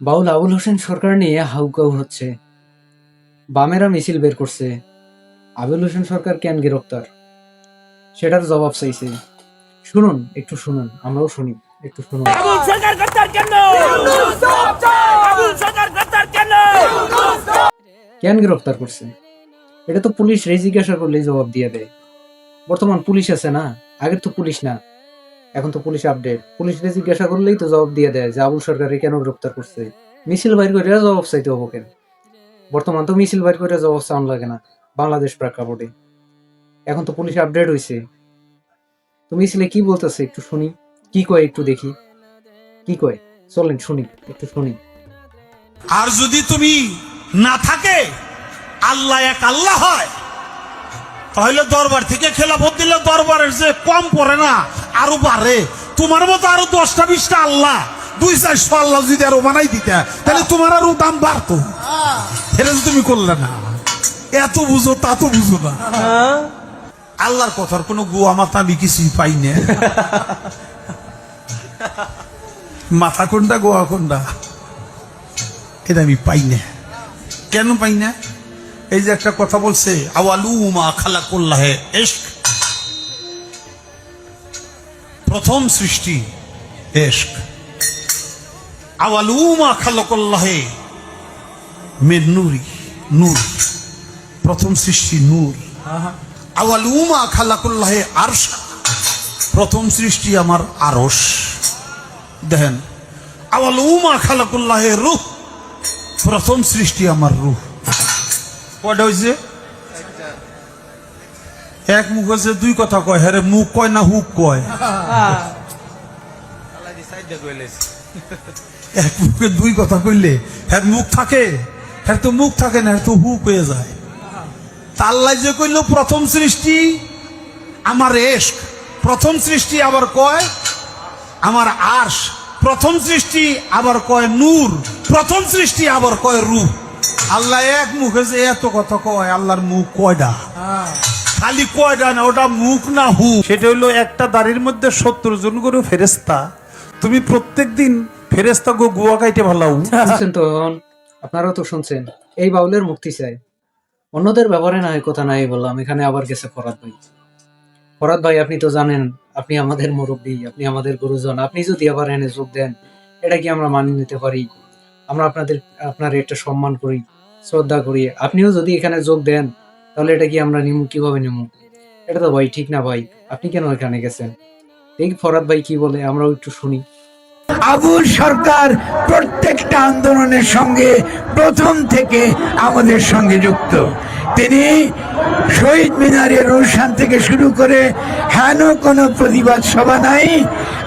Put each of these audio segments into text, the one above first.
বাউল আবুল হোসেন সরকার নিয়ে হাউকাউ হচ্ছে। বামেরা মিছিল বের করছে। আবুল হোসেন সরকার কেন গ্রেপ্তার? সেটার জবাব চাইছে। শুনুন একটু শুনুন আমরাও শুনি একটু শুনুন। আবুল সরকার গ্রেপ্তার কেন? আবুল সরকার গ্রেপ্তার কেন? কেন গ্রেপ্তার করছে? এটা তো পুলিশ রে জিজ্ঞাসা করলেই জবাব দিয়ে দেয়। বর্তমান পুলিশ আছে না? আগের তো পুলিশ না। এখন তো পুলিশ আপডেট পুলিশ রে জিজ্ঞাসা করলেই তো জবাব দিয়ে দেয় যে আবুল সরকারে কেন গ্রেপ্তার করছে। মিছিল বাইর করে জবাব চাইতে হব কেন? বর্তমান তো মিছিল বাইর করে জবাব চাউন লাগে না, বাংলাদেশ প্রেক্ষাপটে। এখন তো পুলিশ আপডেট হয়েছে তো মিছিলে কি বলতেছে একটু শুনি, কি কয় একটু দেখি। কি কয়? চলেন শুনি, একটু শুনি। আর যদি তুমি না থাকে, আল্লাহ এক আল্লাহ হয়, তাহলে দরবার থেকে খেলাফত দিলে দরবারের যে কম পড়ে না আরও বাড়ে। তোমার মতো আরও দশটা, বিশটা আল্লাহ। দুই চারশো আল্লাহ যদি আরও বানাই দিতে, তাহলে তোমার আরও দাম বাড়তো। এটা তুমি করলে না। এত বুঝো, তা তো বুঝো না। আল্লাহর কথার কোনো গুয়া মাথা আমি কিছুই পাই না। মাথা কোনটা, গোয়া কোনটা? এটা আমি পাই না। কেন পাই না? এই যে একটা কথা বলছে আওয়ালু মা খালা করলাহে এশক প্রথম সৃষ্টি এশক। আওয়ালু মা খালা করলাহে মে নুরি নূর। প্রথম সৃষ্টি নূর। আওয়ালু মা খালা করলাহে আরশ। প্রথম সৃষ্টি আমার আরস দেখেন আওয়ালু মা খালা করলাহে রূহ। প্রথম সৃষ্টি আমার রূহ। কয়টা হয়েছে এক মুখ হচ্ছে দুই কথা কয় হ্যাঁ মুখ কয় না হুক কয়? এক মুখে দুই কথা কইলে হ্যাঁ মুখ থাকে হ্যাঁ তো মুখ থাকে না তো হুক হয়ে যায়। তাল্লাই যে কইল, প্রথম সৃষ্টি আমার এশক, প্রথম সৃষ্টি আবার কয় আমার আশ প্রথম সৃষ্টি আবার কয় নূর, প্রথম সৃষ্টি আবার কয় রূপ। আল্লাহ এক মুখে যে এত কথা কয়, আল্লাহর মুখ কয়টা খালি কয়টা না ওটা মুখ না হু। সেটা হলো একটা দাড়ির মধ্যে সত্তর জন করে ফেরেস্তা তুমি প্রত্যেক দিন ফেরেস্তা গো গুয়া কাইটে শুনছেন তো, আপনারাও তো শুনছেন। এই বাউলের মুক্তি চাই। অন্যদের ব্যাপারে না কথা নাই বললাম, এখানে আবার গেছে ফরাদ ভাই। ফরাদ ভাই, আপনি তো জানেন, আপনি আমাদের মুরব্বী, আপনি আমাদের গুরুজন, আপনি যদি আবার এনে যোগ দেন, এটা কি আমরা মানিয়ে নিতে পারি? আমরা আপনাদের, আপনার একটা সম্মান করি, শ্রদ্ধা করি। আপনিও যদি এখানে যোগ দেন তাহলে এটা কি আমরা নিমু? কীভাবে নিমু? এটা তো ভাই ঠিক না ভাই। আপনি কেন এখানে গেছেন? দেখি ফরাদ ভাই কি বলে, আমরাও একটু শুনি। আবুল সরকার প্রত্যেকটা আন্দোলনের সঙ্গে প্রথম থেকে আমাদের সঙ্গে যুক্ত। তিনি শহীদ মিনারের অনুষ্ঠান থেকে শুরু করে হেন কোনো প্রতিবাদ সভা নাই,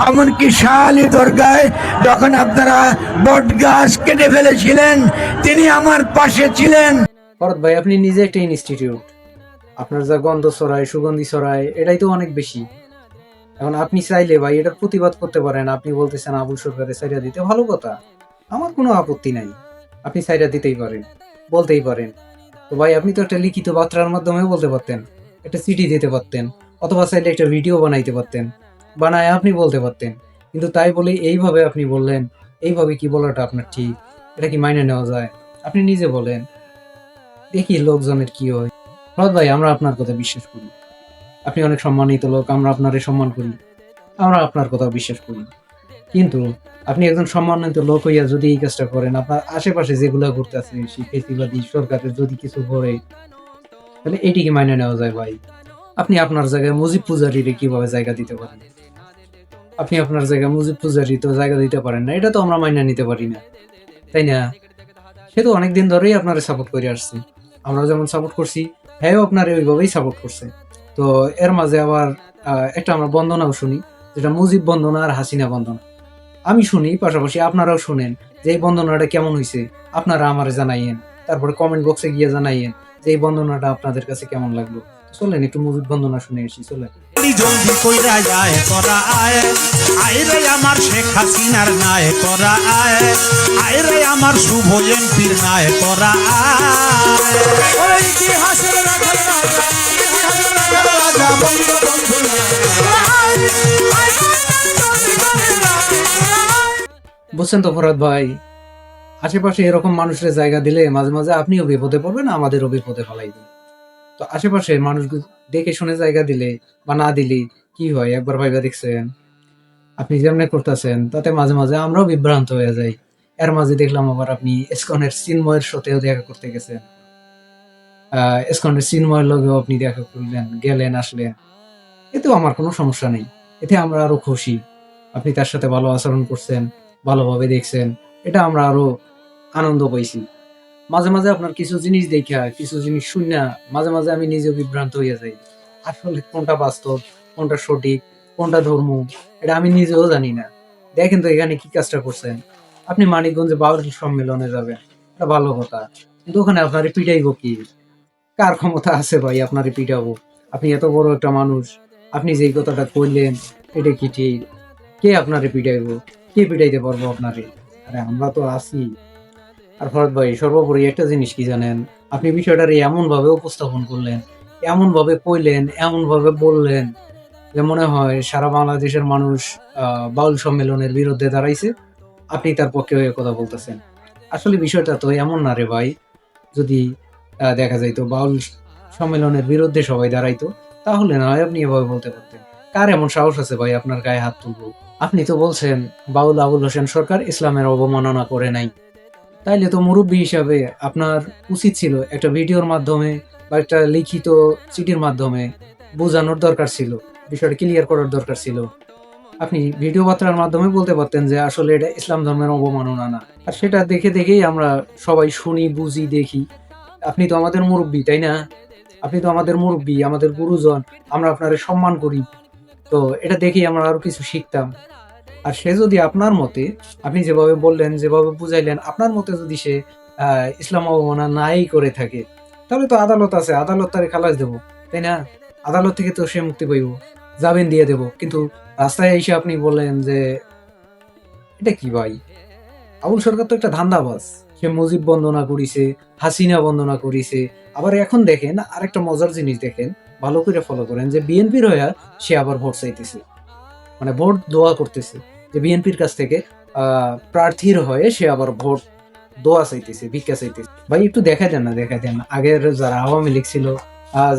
এমনকি শাহালি দরগায় যখন আপনারা বট গাছ কেটে ফেলেছিলেন, তিনি আমার পাশে ছিলেন। ভরত ভাই, আপনি নিজে একটা ইনস্টিটিউট আপনার যা গন্ধ ছড়ায়, সুগন্ধি ছড়ায়, এটাই তো অনেক বেশি। এখন আপনি চাইলে ভাই, এটার প্রতিবাদ করতে পারেন। আপনি বলতেছেন আবুল সরকারের সাইডা দিতে, ভালো কথা। আমার কোনো আপত্তি নাই। আপনি সাইডা দিতেই পারেন, বলতেই পারেন। তো ভাই, আপনি তো একটা লিখিত বার্তার মাধ্যমে বলতে পারতেন, একটা চিঠি দিতে পারতেন, অথবা চাইলে একটা ভিডিও বানাইতে পারতেন, বানায় আপনি বলতে পারতেন। কিন্তু তাই বলে এইভাবে আপনি বললেন, এইভাবে কি বলাটা আপনার ঠিক? এটা কি মাইনে নেওয়া যায়? আপনি নিজে বলেন। দেখি লোকজনের কি হয়? ফরদ ভাই, আমরা আপনার কথা বিশ্বাস করি। আপনি অনেক সম্মানিত লোক, আমরা আপনারে সম্মান করি। আমরা আপনার কথা বিশ্বাস করি। কিন্তু আপনি একজন সম্মানিত লোক হইয়া যদি এই কাজটা করেন, আপনার আশেপাশে যেগুলা ঘুরতেছে, সেই ফেসিবাদী সরকারের যদি কিছু করে, তাহলে এটিকে মাইনে নেওয়া যায় ভাই? আপনি আপনার জায়গায় মুজিব পূজারীরে কীভাবে জায়গা দিতে পারেন? আপনি আপনার জায়গায় মুজিব পূজারি তো জায়গা দিতে পারেন না, এটা তো আমরা মাইনে নিতে পারি না। তাই না? সে তো অনেকদিন ধরেই আপনারা সাপোর্ট করে আসছে। আমরা যেমন সাপোর্ট করছি হ্যাঁ আপনার ওইভাবেই সাপোর্ট করছে। তো এর মাঝে আবার একটা আমরা বন্দনাও শুনি, যেটা মুজিব বন্দনা আর হাসিনা বন্দনা। আমি শুনি, পাশাপাশি আপনারাও শুনেন যে এই বন্দনাটা কেমন হয়েছে আপনারা আমারে জানাইয়েন। তারপরে কমেন্ট বক্সে গিয়ে জানাইয়েন যে এই বন্দনাটা আপনাদের কাছে কেমন লাগল। চলেন, একটু মুজিব বন্দনা শুনে এসি চলেন। জলদি জলদি কইরা যায় তোরা আয় আয় রে আমার শেখ হাসিনার নায় তোরা আয় আয় রে আমার শুভ এমপির নায় তোরা আয় বুঝছেন তো ফরাদ ভাই, আশেপাশে এরকম মানুষের জায়গা দিলে মাঝে মাঝে আপনিও বিপদে পড়বেন, আমাদেরও বিপদে ফেলাইবেন তো আশেপাশে মানুষ দেখে শুনে জায়গা দিলে বা না দিলে কি হয়? একবার ভাইবা দেখছেন? আপনি যেমনি করতেছেন, তাতে মাঝে মাঝে আমরাও বিভ্রান্ত হয়ে যাই। এর মাঝে দেখলাম আবার আপনি এসকনের চিন্ময়ের সাথেও দেখা করতে গেছেন। এসকনের চিন্ময়ের লগেও আপনি দেখা করলেন, গেলেন, আসলেন। এতেও আমার কোনো সমস্যা নেই। এতে আমরা আরও খুশি। আপনি তার সাথে ভালো আচরণ করছেন, ভালোভাবে দেখছেন। এটা আমরা আরও আনন্দ পাইছি। মাঝে মাঝে আপনার কিছু জিনিস দেখা, কিছু জিনিস শুনে মাঝে মাঝে আমি নিজে বিভ্রান্ত হয়ে যাই। আসলে কোনটা বাস্তব, কোনটা সঠিক, কোনটা ধর্ম, এটা আমি নিজেও জানি না। দেখেন তো এখানে কি কাজটা করছেন। আপনি মানিকগঞ্জে বাউল সম্মেলনে যাবেন, এটা ভালো কথা। কিন্তু ওখানে আপনার পিটাইবো কি? কার ক্ষমতা আছে ভাই আপনার পিটাবো? আপনি এত বড় একটা মানুষ, আপনি যেই কথাটা কইলেন, এটা কি ঠিক? কে আপনারে পিটাইবো? কে পিটাইতে পারব আপনারে? আরে আমরা তো আছি। আর ফরদ ভাই, সর্বোপরি একটা জিনিস কি জানেন? আপনি বিষয়টারে এমন ভাবে উপস্থাপন করলেন, এমন ভাবে কইলেন, এমন ভাবে বললেন যে মনে হয় সারা বাংলাদেশের মানুষ বাউল সম্মেলনের বিরুদ্ধে দাঁড়াইছে। আপনি তার পক্ষে হয়ে কথা বলতেছেন। আসলে বিষয়টা তো এমন না রে ভাই। যদি দেখা যাইতো বাউল সম্মেলনের বিরুদ্ধে সবাই দাঁড়াইতো, তাহলে না হয় আপনি এভাবে বলতে পারতেন। কার এমন সাহস আছে ভাই আপনার গায়ে হাত তুলবো? আপনি তো বলছেন বাউল আবুল হোসেন সরকার ইসলামের অবমাননা করে নাই। তাইলে তো মুরব্বী হিসাবে আপনার উচিত ছিল একটা ভিডিওর মাধ্যমে বা একটা লিখিত চিঠির মাধ্যমে বোঝানোর দরকার ছিল, বিষয়টা ক্লিয়ার করার দরকার ছিল। আপনি ভিডিও বার্তার মাধ্যমে বলতে পারতেন যে আসলে এটা ইসলাম ধর্মের অবমাননা না। আর সেটা দেখে দেখেই আমরা সবাই শুনি, বুঝি, দেখি। আপনি তো আমাদের মুরব্বী, তাই না? আপনি তো আমাদের মুরব্বী, আমাদের গুরুজন, আমরা আপনার সম্মান করি। তো এটা দেখেই আমরা আরও কিছু শিখতাম। আর সে যদি আপনার মতে, আপনি যেভাবে বললেন, যেভাবে বুঝাইলেন, আপনার মতে যদি সে ইসলাম অবমাননা নাই করে থাকে, তাহলে তো আদালত আছে, আদালত তারে খালাস দেবো, তাই না? আদালত থেকে তো সে মুক্তি পাইব, জামিন দিয়ে দেব। কিন্তু রাস্তায় এসে আপনি বললেন যে, এটা কি ভাই? আবুল সরকার তো একটা ধান্দাবাজ। সে মুজিব বন্দনা করিছে, হাসিনা বন্দনা করিছে। আবার এখন দেখেন, আরেকটা মজার জিনিস দেখেন, ভালো করে ফলো করেন যে, বিএনপির হয়ে সে আবার ভোট চাইতেছে। মানে ভোট দোয়া করতেছে। যে বিএনপির কাছ থেকে প্রার্থীর হয়ে সে আবার ভোট দোয়া চাইতেছে, ভিক্ষা চাইতেছে। ভাই, একটু দেখা দেন না দেখা দেন আগের যারা আওয়ামী লীগ ছিল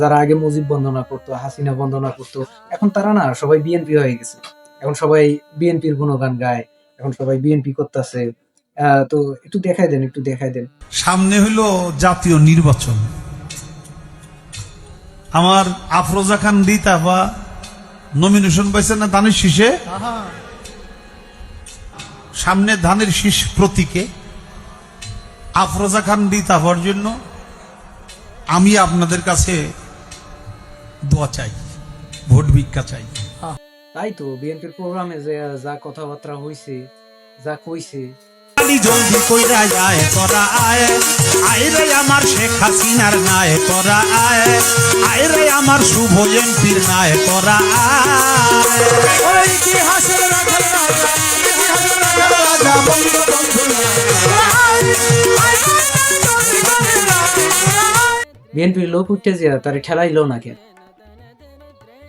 যারা আগে মুজিব বন্দনা করতো, হাসিনা বন্দনা করতো, এখন তারা না সবাই বিএনপি হয়ে গেছে। এখন সবাই বিএনপির গুণগান গায়, এখন সবাই বিএনপি করতেছে। তো একটু দেখাই দেন, একটু দেখাই দেন। সামনে হইল জাতীয় নির্বাচন। আমার আফরোজা খান রিতাফা নমিনেশন পাইছে না ধানের শীষে? সামনে ধানের শীষ প্রতীকে। আফরোজা খান রিতাফার জন্য আমি আপনাদের কাছে দোয়া চাই ভোট ভিক্ষা চাই। তাই তো বিএনপির প্রোগ্রামে যে যা কথাবার্তা হইছে যা কইছে। খালি জলদি কইরা যায় তোরা আয়। আয় রে আমার শেখ হাসিনার নায় তোরা আয়। আয় রে আমার শুভ এমপির নায় তোরা আয়। বিএনপির লোক উঠতে গিয়া তারে ঠেলাইলো না কেন?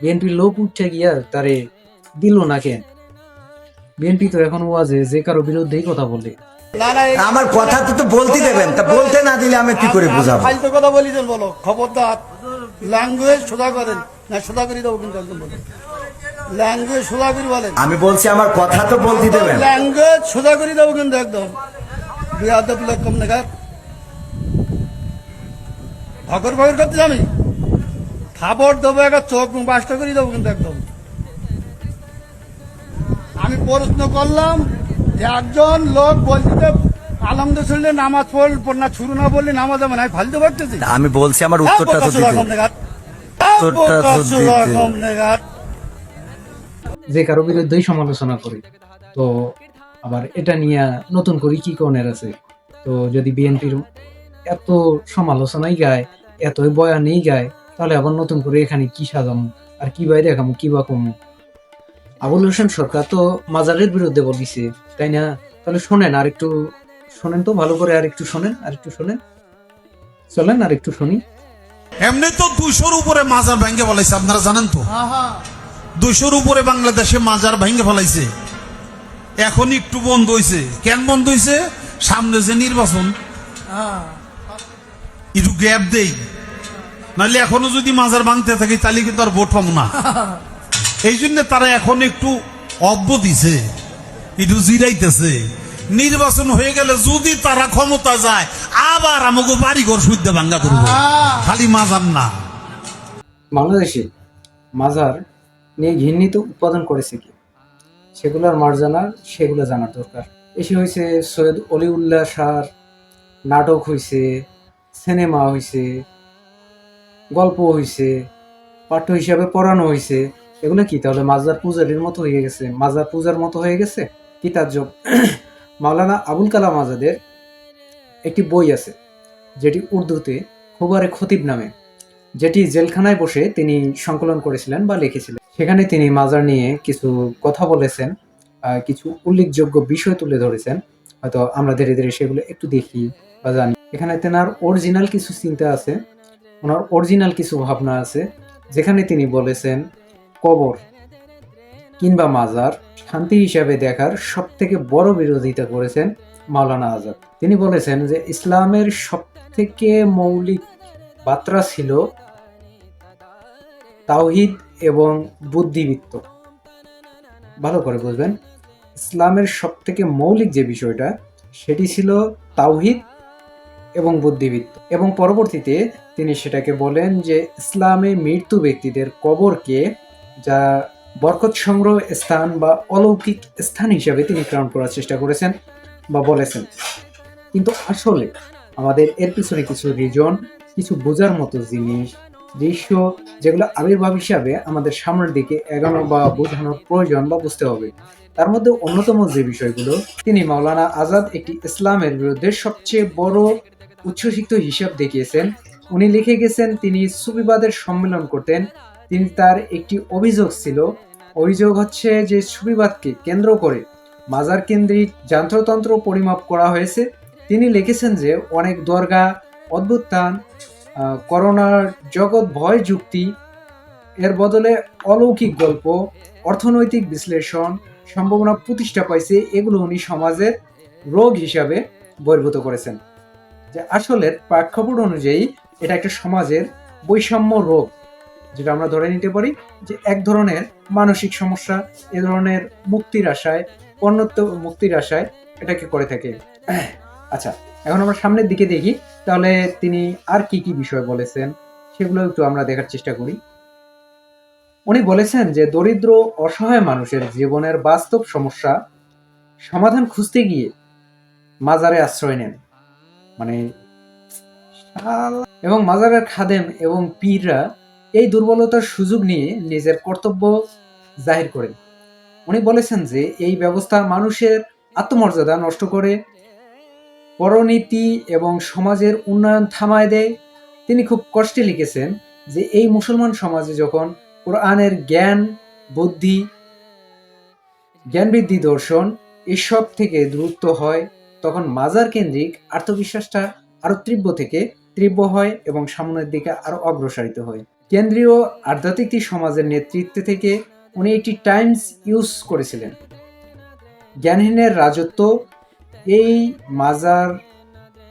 বিএনপির লোক উঠতে গিয়া তারে দিল না কেন? বিএনপি তো এখন ওয়াজে যে কারও বিরুদ্ধেই কথা বলে। আমার কথা তো তো বলতে দেবেন তা বলতে না দিলে আমি কি করে বুঝাবো? ফালতু কথা বলি দেন বলো খবরদার ল্যাঙ্গুয়েজ সোজা করেন না সোজা করে দেবো কিন্তু একদম বলো। ল্যাঙ্গুয়েজ সোজা করে বলেন। আমি বলছি আমার কথা তো বলতে দেবেন। ল্যাঙ্গুয়েজ সোজা করে দেবো কিন্তু একদম। বিয়াদব লোক কম নেগার ভগর ভগর করতে আমি খাবার দেবো একটা চোখ বাসটা করে দেবো কিন্তু একদম। আমি প্রশ্ন করলাম যে একজন লোক বলছে আলমদ শুনলে নামাজ পড় না শুরু না বললে নামাজ হবে না। আমি ফালতু ভাবতেছি। আমি বলছি আমার উত্তরটা তো দিতে। উত্তরটা তো দিতে। যে কারও বিরুদ্ধেই সমালোচনা করে। তো আবার এটা নিয়ে নতুন করে কি কনের আছে? তো যদি বিএনপির এত সমালোচনাই গায় এতই বয়ানেই গায় তাহলে আবার নতুন করে এখানে কি সাজামু? আর কি বাই দেখামু কি বা কমু? আবুল হোসেন সরকার তো মাজারের বিরুদ্ধে বলিছে তাই না? তাহলে শোনেন আর একটু শোনেন তো ভালো করে আর একটু শোনেন আর একটু শোনেন। চলেন আর একটু শুনি। এমনি তো দুইশোর উপরে মাজার ব্যাংকে ফেলাইছে আপনারা জানেন তো? দুইশোর উপরে বাংলাদেশে মাজার ভেঙে ফেলাইছে। এখন একটু বন্ধ হয়েছে কেন বন্ধ হয়েছে সামনে যে নির্বাচন একটু গ্যাপ দেই। নাহলে এখনও যদি মাজার ভাঙতে থাকি তাহলে কিন্তু আর ভোট পাবো না। এই জন্য তারা এখন একটু অব্য দিছে একটু জিরাইতেছে। নির্বাচন হয়ে গেলে যদি তারা ক্ষমতা যায় আবার আমাকে বাড়িঘর শুদ্ধ ভাঙ্গা করব। খালি মাজার না। বাংলাদেশে মাজার নিয়ে ঘৃণিত উৎপাদন করেছে কি? সেগুলোর মার জানার সেগুলো জানার দরকার। এসে হয়েছে সৈয়দ অলিউল্লাহ শাহর নাটক হয়েছে সিনেমা হয়েছে গল্প হয়েছে পাঠ্য হিসাবে পড়ানো হয়েছে এগুলো কি? তাহলে মাজার পূজারির মতো হয়ে গেছে। মাজার পূজার মতো হয়ে গেছে? কি তার যোগ মাওলানা আবুল কালাম আজাদের একটি বই আছে, যেটি উর্দুতে খুবারে খতিব নামে। যেটি জেলখানায় বসে তিনি সংকলন করেছিলেন বা লিখেছিলেন। সেখানে তিনি মাজার নিয়ে কিছু কথা বলেছেন কিছু উল্লেখযোগ্য বিষয় তুলে ধরেছেন। হয়তো আমরা ধীরে ধীরে সেগুলো একটু দেখি বা জানি। এখানে তেনার অরিজিনাল কিছু চিন্তা আছে, ওনার অরিজিনাল কিছু ভাবনা আছে, যেখানে তিনি বলেছেন, কবর কিংবা মাজার শান্তি হিসাবে দেখার সব থেকে বড় বিরোধিতা করেছেন মাওলানা আজাদ। তিনি বলেছেন যে, ইসলামের সব থেকে মৌলিক বার্তা ছিল তাওহিদ এবং বুদ্ধিবৃত্ত। ভালো করে বুঝবেন। ইসলামের সব থেকে মৌলিক যে বিষয়টা, সেটি ছিল তাওহিদ এবং বুদ্ধিবৃত্ত। এবং পরবর্তীতে তিনি সেটাকে বলেন যে, ইসলামে মৃত্যু ব্যক্তিদের কবরকে যা বরকত সংগ্রহ স্থান বা অলৌকিক স্থান হিসাবে তিনি গ্রহণ করার চেষ্টা করেছেন বা বলেছেন। কিন্তু আসলে আমাদের এর পিছনে কিছু রিজন কিছু বোঝার মতো জিনিস দৃশ্য যেগুলো আবির্ভাব হিসাবে আমাদের সামনের দিকে এগানো বা বোঝানোর প্রয়োজন বা বুঝতে হবে। তার মধ্যে অন্যতম যে বিষয়গুলো তিনি মাওলানা আজাদ একটি ইসলামের বিরুদ্ধে সবচেয়ে বড় উচ্চশিক্ষিত হিসাব দেখিয়েছেন। উনি লিখে গেছেন তিনি সুবিবাদের সম্মেলন করতেন। তিনি তার একটি অভিযোগ ছিল অভিযোগ হচ্ছে যে সুবিবাদকে কেন্দ্র করে মাজার কেন্দ্রিক যন্ত্রতন্ত্র পরিমাপ করা হয়েছে। তিনি লিখেছেন যে অনেক দরগা অদ্ভুতান আহ, করোনার জগৎ ভয় যুক্তি, এর বদলে অলৌকিক গল্প, অর্থনৈতিক বিশ্লেষণ, সম্ভাবনা প্রতিষ্ঠা পাইছে এগুলো উনি সমাজের রোগ হিসাবে বহির্ভূত করেছেন। যে আসলের প্রেক্ষাপট অনুযায়ী এটা একটা সমাজের বৈষম্য রোগ, যেটা আমরা ধরে নিতে পারি যে এক ধরনের মানসিক সমস্যা, এ ধরনের মুক্তির আশায় অন্যত্ব মুক্তির আশায় এটাকে করে থাকে। আচ্ছা এখন আমরা সামনের দিকে দেখি, তাহলে তিনি আর কি কি বিষয় বলেছেন, সেগুলো একটু আমরা দেখার চেষ্টা করি। উনি বলেছেন যে, দরিদ্র, অসহায় মানুষের জীবনের বাস্তব সমস্যা সমাধান খুঁজতে গিয়ে মাজারে আশ্রয় নেন। মানে এবং মাজারের খাদেম এবং পীররা এই দুর্বলতার সুযোগ নিয়ে নিজের কর্তব্য জাহির করেন। উনি বলেছেন যে, এই ব্যবস্থা মানুষের আত্মমর্যাদা নষ্ট করে পরনীতি এবং সমাজের উন্নয়ন থামায় দেয়। তিনি খুব কষ্টে লিখেছেন যে এই মুসলমান সমাজে যখন কোরআনের জ্ঞান, বুদ্ধি জ্ঞান বৃদ্ধি দর্শন এসব থেকে দূরত্ব হয়, তখন মাজার কেন্দ্রিক আত্মবিশ্বাসটা আরও তীব্র থেকে তীব্র হয় এবং সামনের দিকে আরও অগ্রসারিত হয়। কেন্দ্রীয় আধ্যাত্মিক সমাজের নেতৃত্ব থেকে উনি একটি টাইমস ইউজ করেছিলেন। জ্ঞানহীনের রাজত্ব এই মাজার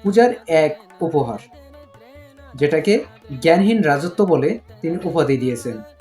পূজার এক উপহার যেটাকে জ্ঞানহীন রাজত্ব বলে তিনি উপাধি দিয়েছেন।